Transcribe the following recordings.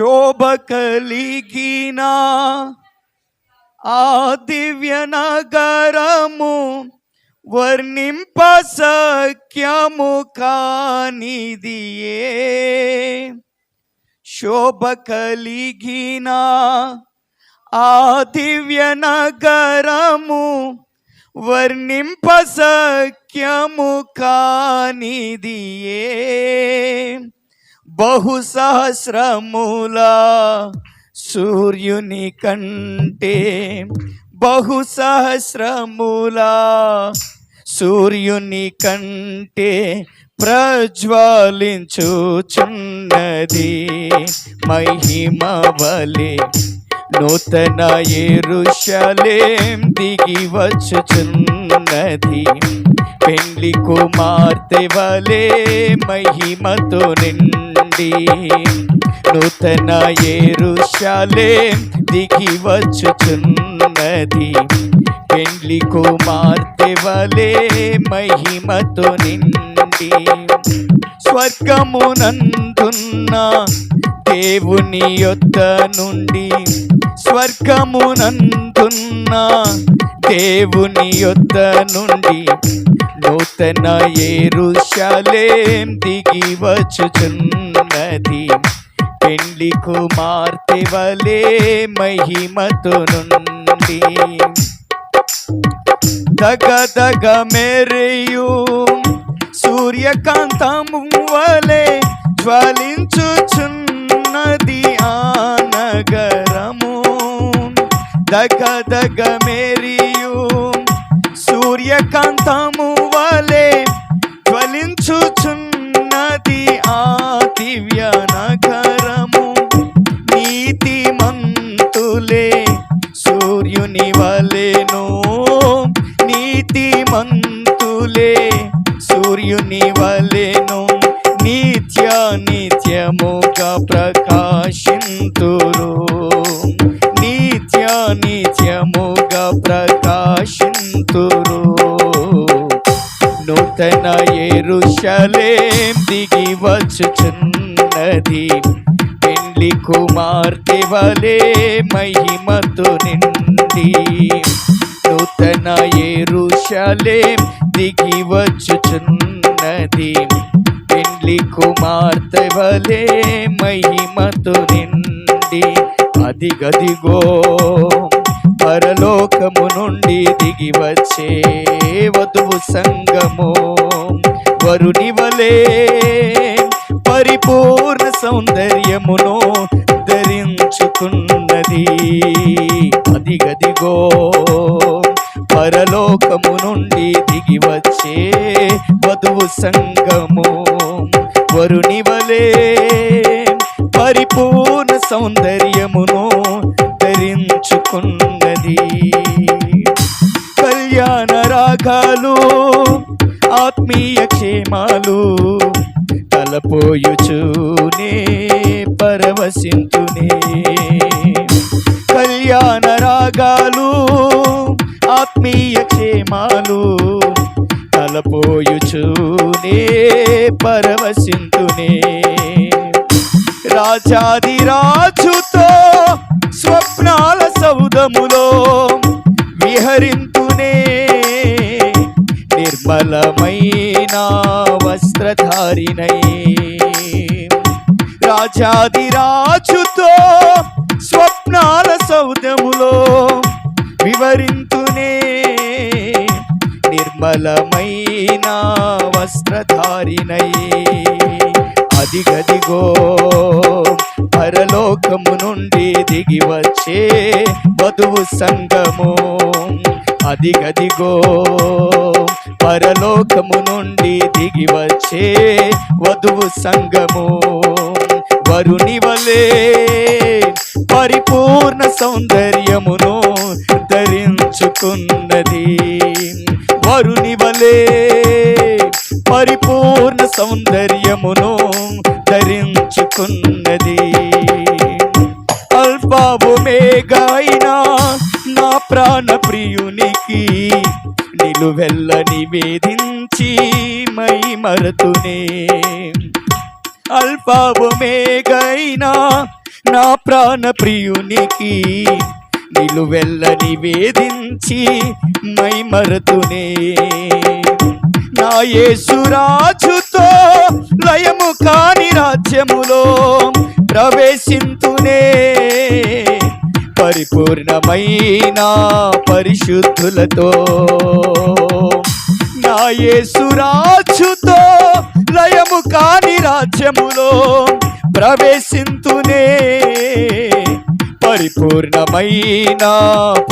శోభ కలిగిన ఆ దివ్య నగరము వర్ణింప సఖ్యము కానిదియే. శోభ కలిగిన ఆ దివ్య నగరము వర్ణింప సఖ్యము కానిదియే. బహు సహస్రముల సూర్యుని కంటే బహు సహస్రముల సూర్యుని కంటే ప్రజ్వలించుచున్నది మహిమ వలె నూతన ఎరుషలేం దిగి వచ్చుచున్నది పెండ్లి కుమార్తె వలె మహిమతో నిండి నూతన ఎరుషలేం దిగి వచ్చుచున్నది. పెండ్లి కుమార్తె వలే మహిమతో నిండి. స్వర్గమునందున్న దేవుని యొద్ద నుండి. స్వర్గమునందున్న దేవుని యొద్ద నుండి నూతన ఏరుషలేం దిగి వచ్చుచున్నది. పెండ్లి కుమార్తె వలే మహిమతో నుండి దగ దగ మెరియు సూర్యకాంతము వలె జ్వలించుచున్నది ఆ నగరము. దగ దగ దివ్య నగరము నీతిమంతులే సూర్యుని వలెను. నీతిమంతులే సూర్యుని వలెను. నిత్య నిత్యముగా ప్రకాశింతురు. నిత్య నిత్యముగా ప్రకాశింతురు. నూతన ఎరుషలేం దిగి నది పెండ్లి కుమార్తె వలే మహిమతు నిండి నూతన ఎరుషలేం దిగి వచ్చుచున్నది. పెండ్లి కుమార్తె వలే మహిమతు నిండి అది గదిగో పరలోకము నుండి దిగి వచ్చే వధువు సంగము. వరుని వలే సౌందర్యమును ధరించుకున్నది అదిగదిగో పరలోకము నుండి దిగి వచ్చే వధువు సంగము వరుని వలే. పరిపూర్ణ సౌందర్యమును ధరించుకున్నది. కళ్యాణ రాగాలు ఆత్మీయ క్షేమాలు తలపోయుచునే పరవశింతునే. కళ్యాణ రాగాలు ఆత్మీయ క్షేమాలు తలపోయుచునే పరవశింతునే. రాజాది రాజుతో స్వప్నాల సౌదములో విహరింతునే బలమైనా వస్త్రధారిణై రాజాది రాజుతో స్వప్నాల సౌదములో వివరింతునే నిర్మలమైన వస్త్రధారిణై అదిగదిగో పరలోకము నుండి దిగి వచ్చే వధువు సంగము. అదిగదిగో పరలోకము నుండి దిగి వచ్చే వధువు సంగము వరుని వలే పరిపూర్ణ సౌందర్యమును ధరించుకున్నది. వరుని వలే పరిపూర్ణ సౌందర్యమును ధరించుకున్నది. అల్పావు మేఘైనా నా ప్రాణ ప్రియునికి నిలువెల్ల నివేదించి మై మరతునే. అల్పావమేగైనా నా ప్రాణ ప్రియునికి నిలువెల్ల నివేదించి మై మరతునే. నా యేసురాజుతో లయము కాని రాజ్యములో ప్రవేశింతునే. పరిపూర్ణమైన పరిశుద్ధులతో నా యేసురాజుతో లయము కాని రాజ్యములో ప్రవేశింతునే పరిపూర్ణమైన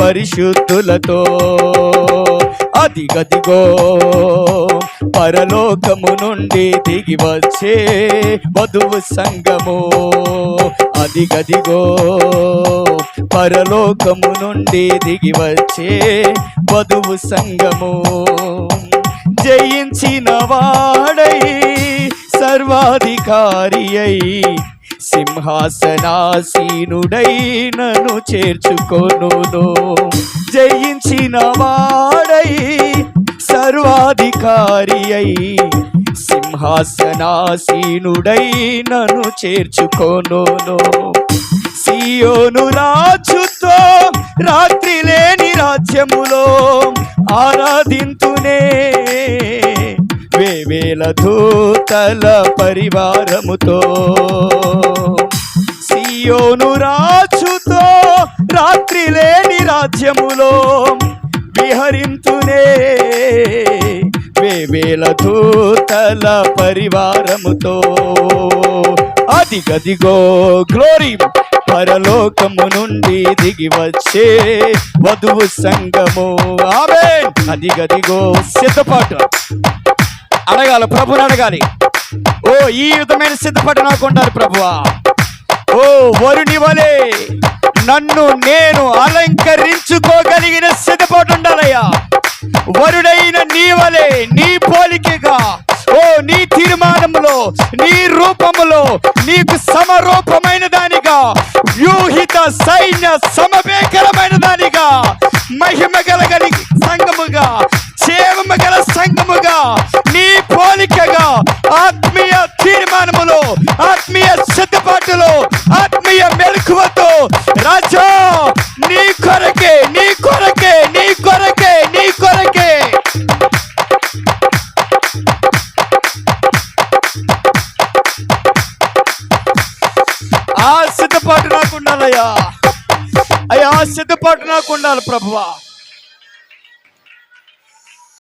పరిశుద్ధులతో అదిగదిగో పరలోకము నుండి దిగి వచ్చే వధువు సంగము అదిగదిగో పరలోకము నుండి దిగి వచ్చే వధువు సంగము జయించిన వాడై సర్వాధికారి అయి సింహాసనాసీనుడై నన్ను చేర్చుకొను జయించిన వాడై సర్వాధికారి అయి సింహాసనాసీనుడై నన్ను చేర్చుకొనును. సియోను రాజుతో రాత్రి లేని రాజ్యములో ఆరాధింతునే. వేవేల దూతల పరివారముతో సియోను రాజుతో రాత్రి లేని రాజ్యములో విహరింతునే. వేవేల దూతల పరివారముతో అదిగదిగో గ్లోరీ పరలోకము నుండి దిగి వచ్చే వధువు సంగము ఆమె అదిగదిగో సిద్ధపాటు. అడగాలి ప్రభుని అడగాలి. ఓ ఈ విధమైన సిద్ధపాటు నాకు ఉండాలి ప్రభువా. ఓ వరుణి వలె. నన్ను నేను అలంకరించుకోగలిగిన సిద్ధపాటు ఉండాలయ్యా. వరుడైన నీ వలే నీ పోలికగా ఓ నీ తీర్మానములో నీ రూపములో నీకు సమరూపమైన దానిగా వ్యూహిత సైన్య సమవేకరమైన దానిగా మహిమ గలగలి సంగముగా సిద్ధపాటు నాకు ఉండాలి ప్రభువా.